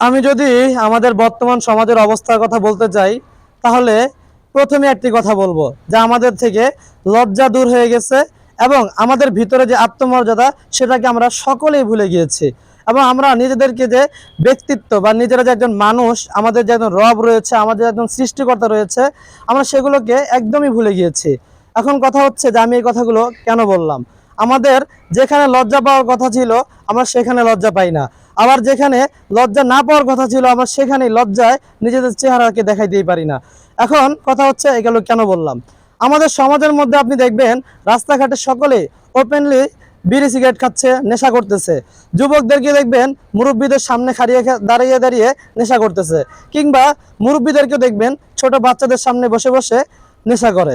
আমি যদি আমাদের বর্তমান সমাজের অবস্থার কথা বলতে চাই, তাহলে প্রথমে একটি কথা বলব যে আমাদের থেকে লজ্জা দূর হয়ে গেছে এবং আমাদের ভিতরে যে আত্মমর্যাদা, সেটাকে আমরা সকলেই ভুলে গিয়েছি। এবং আমরা নিজেদেরকে যে ব্যক্তিত্ব বা নিজেরা যে একজন মানুষ, আমাদের যে একজন রব রয়েছে, আমাদের একজন সৃষ্টিকর্তা রয়েছে, আমরা সেগুলোকে একদমই ভুলে গিয়েছি। এখন কথা হচ্ছে যে আমি এই কথাগুলো কেন বললাম? আমাদের যেখানে লজ্জা পাওয়ার কথা ছিল, আমরা সেখানে লজ্জা পাই না। আবার যেখানে লজ্জা না পাওয়ার কথা ছিল আমরা সেখানে লজ্জায় নিজেদের চেহারাকে দেখাইতেই পারি না। এখন কথা হচ্ছে এগুলো কেন বললাম? আমাদের সমাজের মধ্যে আপনি দেখবেন, রাস্তাঘাটে সকলে ওপেনলি বিড়ি সিগারেট খাচ্ছে, নেশা করতেছে। যুবকদেরকে দেখবেন, মুরব্বীদের সামনে খাড়িয়ে দাঁড়িয়ে দাঁড়িয়ে নেশা করতেছে। কিংবা মুরব্বীদেরকে দেখবেন, ছোট বাচ্চাদের সামনে বসে বসে নেশা করে।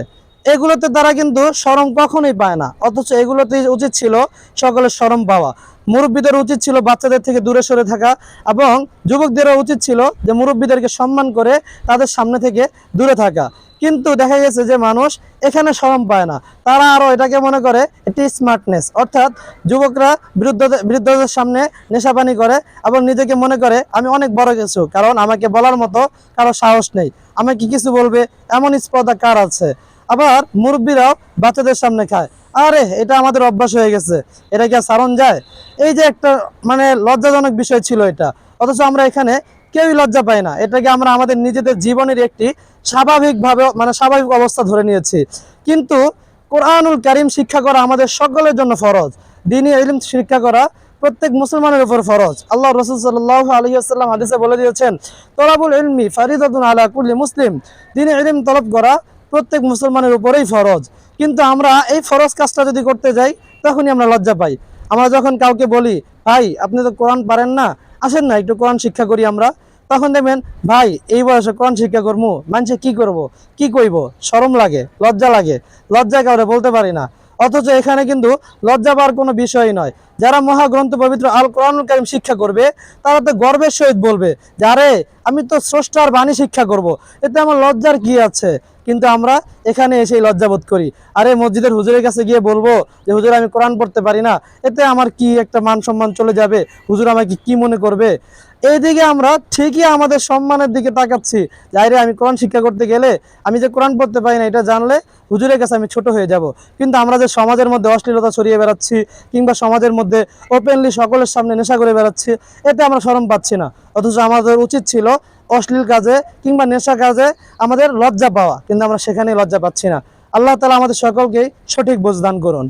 এগুলোতে তারা কিন্তু শরম কখনোই পায় না। অথচ এগুলোতে উচিত ছিল সকলের শরম পাওয়া। মুরব্বীদের উচিত ছিল বাচ্চাদের থেকে দূরে সরে থাকা এবং যুবকদেরও উচিত ছিল যে মুরব্বীদেরকে সম্মান করে তাদের সামনে থেকে দূরে থাকা। কিন্তু দেখা গেছে যে মানুষ এখানে শরম পায় না। তারা আরও এটাকে মনে করে এটি স্মার্টনেস অর্থাৎ যুবকরা বৃদ্ধদের বৃদ্ধদের সামনে নেশাপানি করে এবং নিজেকে মনে করে, আমি অনেক বড় কিছু, কারণ আমাকে বলার মতো কারও সাহস নেই। আমাকে কিছু বলবে? এমন স্পর্ধা কার আছে? আবার মুরব্বীরাও বাচ্চাদের সামনে খায়। আরে, এটা আমাদের অভ্যাস হয়ে গেছে। এটা কি সারণ যায়? এই যে একটা মানে লজ্জাজনক বিষয় ছিল এটা। অথচ আমরা এখানে কেউই লজ্জা পাই না। এটাকে আমরা আমাদের নিজেদের জীবনের একটি স্বাভাবিকভাবে মানে স্বাভাবিক অবস্থা ধরে নিয়েছি। কিন্তু কোরআনুল কারিম শিক্ষা করা আমাদের সকলের জন্য ফরজ। দিনই ইলম শিক্ষা করা প্রত্যেক মুসলমানের উপর ফরজ। আল্লাহ রসুল সাল্লাহ আলহিহাল্লাম হাদিসে বলে দিয়েছেন, তলাবুল ইলমি ফারিদাতুন আলা কুল্লি মুসলিম। দিনে ইলম তলব করা প্রত্যেক মুসলমানের উপরেই ফরজ। কিন্তু আমরা এই ফরজ কাজটা যদি করতে যাই, তখনই আমরা লজ্জা পাই। আমরা যখন কাউকে বলি, ভাই, আপনি তো কোরআন পারেন না, আসেন না, একটু কোরআন শিক্ষা করি আমরা। তখন দেখবেন, ভাই, এই বয়সে কোরআন শিক্ষা করব মানুষে কি করব? কি কইব? শরম লাগে, লজ্জা লাগে। লজ্জা কাউরে বলতে পারি না। অথচ এখানে কিন্তু লজ্জা পাওয়ার কোনো বিষয় নয়। যারা মহাগ্রন্থ পবিত্র আল কোরআনুল কারিম শিক্ষা করবে, তারা তো গর্বের সহিত বলবে যে, আরে, আমি তো স্রষ্টার বাণী শিক্ষা করব। এতে আমার লজ্জার কি আছে? কিন্তু আমরা এখানে এসেই লজ্জাবোধ করি। আরে মসজিদের হুজুরের কাছে গিয়ে বলব যে, হুজুর, আমি কোরআন পড়তে পারি না। এতে আমার কি একটা মান সম্মান চলে যাবে? হুজুর আমাকে কি মনে করবে? এইদিকে আমরা ঠিকই আমাদের সম্মানের দিকে তাকাচ্ছি। যাইরে আমি কোরআন শিক্ষা করতে গেলে আমি যে কোরআন পড়তে পারি না, এটা জানলে হুজুরের কাছে আমি ছোট হয়ে যাব। কিন্তু আমরা যে সমাজের মধ্যে অশ্লীলতা ছড়িয়ে বেড়াচ্ছি কিংবা সমাজের মধ্যে ওপেনলি সকলের সামনে নেশা করে বেড়াচ্ছি, এতে আমরা শরম পাচ্ছি না। অথচ আমাদের উচিত ছিল অশ্লীল কাজে কিংবা নেশা কাজে আমাদের লজ্জা পাওয়া, কিন্তু আমরা সেখানে লজ্জা পাচ্ছি না। আল্লাহ তালা আমাদের সকলকেই সঠিক বোঝদান করুন।